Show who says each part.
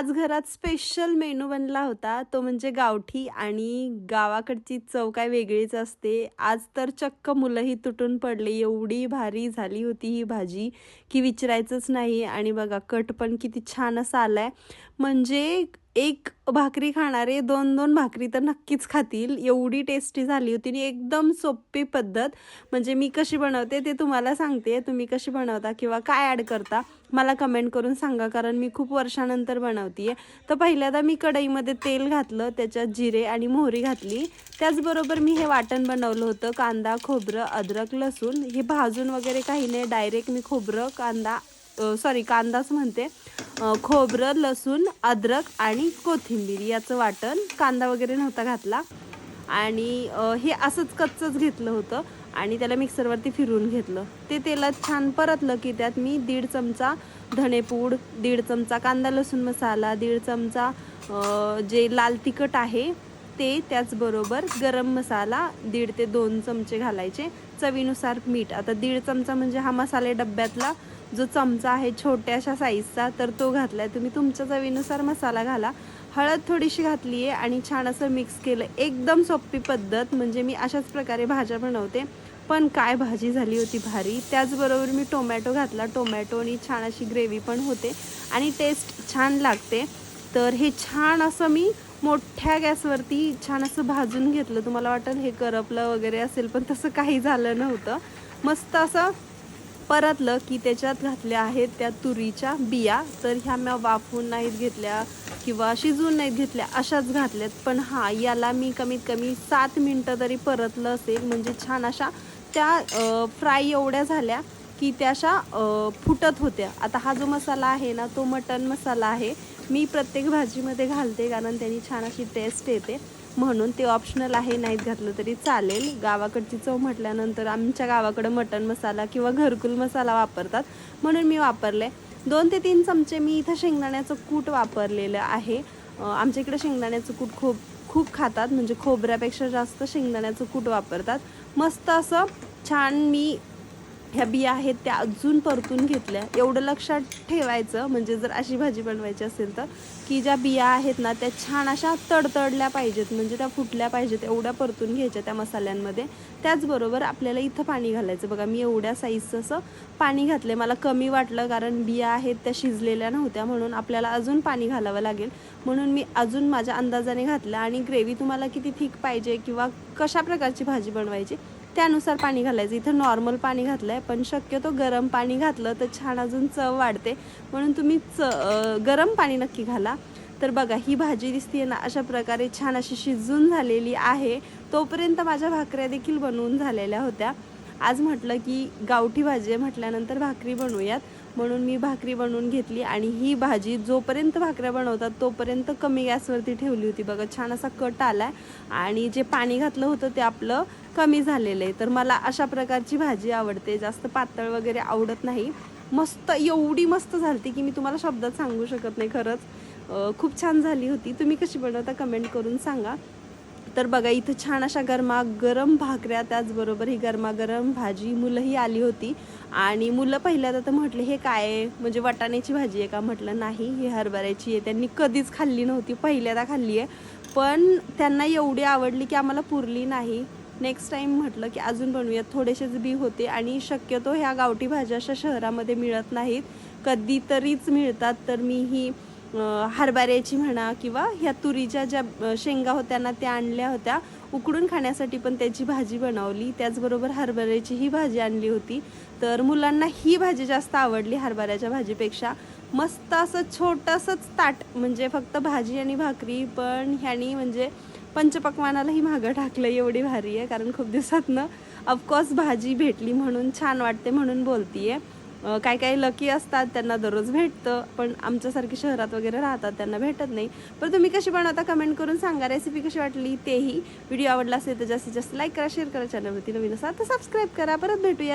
Speaker 1: आज घरात special menu बनला होता. तो म्हणजे गावठी आणि गावाकडची चव काय वेगळीच असते. आज तर चक्क मुलंही तुटून पडले. एवढी भारी झाली होती ही भाजी की विचारायचंच नाही. आणि बघा कट पण किती छान असा आलाय. म्हणजे एक भाकरी खाणारे दोन दोन भाकरी तर नक्कीच खातील. एवढी टेस्टी झाली होती आणि एकदम सोपी पद्धत. म्हणजे मी कशी बनवते ते तुम्हाला सांगते. तुम्ही कशी बनवता किंवा काय ॲड करता मला कमेंट करून सांगा कारण मी खूप वर्षानंतर बनवते तर पहिल्यांदा मी कढईमध्ये तेल घातलं त्याच्यात जिरे आणि मोहरी घातली. त्याचबरोबर मी हे वाटण बनवलं होतं कांदा खोबरं अद्रक लसूण. हे भाजून वगैरे काही नाही डायरेक्ट मी खोबरं कांदा सॉरी कांदाच म्हणते. खोबरं लसूण अद्रक आणि कोथिंबीर याचं वाटण. कांदा वगैरे नव्हता घातला. आणि हे असंच कच्चंच घेतलं होतं आणि त्याला मिक्सरवरती फिरवून घेतलं. ते तेलात छान परतलं की त्यात मी दीड चमचा धणेपूड दीड चमचा कांदा लसूण मसाला दीड चमचा जे लाल तिखट आहे ते त्याचबरोबर गरम मसाला दीड ते दोन चमचे घालायचे. चवीनुसार मीठ. आता दीड चमचा म्हणजे हा मसाले डब्यातला जो चमचा आहे छोट्याशा साईजचा तर तो घातला आहे तुम्ही तुमच्या चवीनुसार मसाला घाला. हळद थोडीशी घातली आहे आणि छान असं मिक्स केलं. एकदम सोपी पद्धत म्हणजे मी अशाच प्रकारे भाज्या बनवते. पण काय भाजी झाली होती भारी. त्याचबरोबर मी टोमॅटो घातला. टोमॅटो आणि छान अशी ग्रेव्ही पण होते आणि टेस्ट छान लागते. तर हे छान असं मी मोठ्या गॅसवरती छान असं भाजून घेतलं. तुम्हाला वाटेल हे करपलं वगैरे असेल पण तसं काही झालं नव्हतं. मस्त असं परतलं की त्याच्यात घातल्या आहेत त्या तुरीच्या बिया तर ह्या मी वाफवून नाहीत घेतल्या किंवा शिजवून नाहीत घेतल्या अशाच घातल्यात. पण हां याला मी कमीत कमी सात मिनटं तरी परतलं असेल म्हणजे छान अशा त्या फ्राय एवढ्या झाल्या की त्या अशा फुटत होत्या. आता हा जो मसाला आहे ना तो मटन मसाला आहे. मी प्रत्येक भाजीमध्ये घालते कारण त्यांनी छान अशी टेस्ट येते. म्हणून ते ऑप्शनल आहे नाहीत घातलं तरी चालेल. गावाकडची चव म्हटल्यानंतर आमच्या गावाकडं मटन मसाला किंवा घरकुल मसाला वापरतात. म्हणून मी वापरले. दोन ते तीन चमचे मी इथं शेंगदाण्याचं कूट वापरलेलं आहे. आमच्या इकडे शेंगदाण्याचं कूट खूप खूप खातात. म्हणजे खोबऱ्यापेक्षा जास्त शेंगदाण्याचं कूट वापरतात. मस्त असं छान मी ह्या बिया आहेत त्या अजून परतून घेतल्या. एवढं लक्षात ठेवायचं म्हणजे जर अशी भाजी बनवायची असेल तर की ज्या बिया आहेत ना त्या छान अशा तडतडल्या पाहिजेत म्हणजे त्या फुटल्या पाहिजेत एवढ्या परतून घ्यायच्या त्या मसाल्यांमध्ये. त्याचबरोबर आपल्याला इथं पाणी घालायचं. बघा मी एवढ्या साईजचं असं पाणी घातलं मला कमी वाटलं कारण बिया आहेत त्या शिजलेल्या नव्हत्या म्हणून आपल्याला अजून पाणी घालावं लागेल. म्हणून मी अजून माझ्या अंदाजाने घातलं. आणि ग्रेव्ही तुम्हाला किती थिक पाहिजे किंवा कशा प्रकारची भाजी बनवायची त्यानुसार पाणी घालायचं. इथं नॉर्मल पाणी घातलं आहे पण शक्यतो गरम पाणी घातलं तर छान अजून चव वाढते. म्हणून तुम्ही च गरम पाणी नक्की घाला. तर बघा ही भाजी दिसते ना अशा प्रकारे छान अशी शिजून झालेली आहे. तोपर्यंत माझ्या भाकऱ्या देखील बनवून झालेल्या होत्या. आज म्हटलं की गावठी भाजी आहे म्हटल्यानंतर भाकरी बनवूयात. म्हणून मी भाकरी बनवून घेतली आणि ही भाजी जोपर्यंत भाकऱ्या बनवतात तोपर्यंत कमी गॅसवरती ठेवली होती. बघा छान असा कट आलाय. आणि जे पाणी घातलं होतं ते आपलं कमी झालेलं आहे. तर मला अशा प्रकारची भाजी आवडते. जास्त पातळ वगैरे आवडत नाही. मस्त एवढी मस्त झालती की मी तुम्हाला शब्दात सांगू शकत नाही खरंच. खूप छान झाली होती. तुम्ही कशी बनवता कमेंट करून सांगा. तर बघा इथं छान अशा गरमा गरम भाकऱ्या त्याचबरोबर ही गरमागरम भाजी मुलंही आली होती. आणि मुलं पहिल्यांदा तर म्हटले हे काय म्हणजे वाटाण्याची भाजी आहे का? म्हटलं नाही ही हरभऱ्याची आहे. त्यांनी कधीच खाल्ली नव्हती. पहिल्यांदा खाल्ली आहे. पण त्यांना एवढी आवडली की आम्हाला पुरली नाही. नेक्स्ट टाईम म्हटलं की अजून बनवूयात. थोडेसेच बी होते आणि शक्यतो ह्या गावठी भाज्या अशा शहरामध्ये मिळत नाहीत. कधीतरीच मिळतात. तर मी ही हरभऱ्याची म्हणा किंवा ह्या तुरीच्या ज्या शेंगा होत्या ना त्या आणल्या होत्या. उकडून खाण्यासाठी पण त्याची भाजी बनवली. त्याचबरोबर हरभऱ्याची ही भाजी आणली होती. तर मुलांना ही भाजी जास्त आवडली हरभऱ्याच्या भाजीपेक्षा. मस्त असं छोटंसंच ताट म्हणजे फक्त भाजी आणि भाकरी पण ह्यानी म्हणजे पंचपक्वानालाही मागं टाकलं एवढी भारी आहे कारण खूप दिवसातनं ऑफकोर्स भाजी भेटली म्हणून छान वाटते म्हणून बोलतीये. काय काय काही लकी असतात त्यांना दररोज भेटतं पण आमच्यासारखी शहरात वगैरे राहतात त्यांना भेटत नाही. पण तुम्ही कशी बनवता कमेंट करून सांगा रेसिपी कशी वाटली तेही. व्हिडिओ आवडला असेल तर जास्तीत जास्त लाईक करा शेअर करा चॅनलवरती नवीन असा तर सबस्क्राईब करा. परत भेटूया.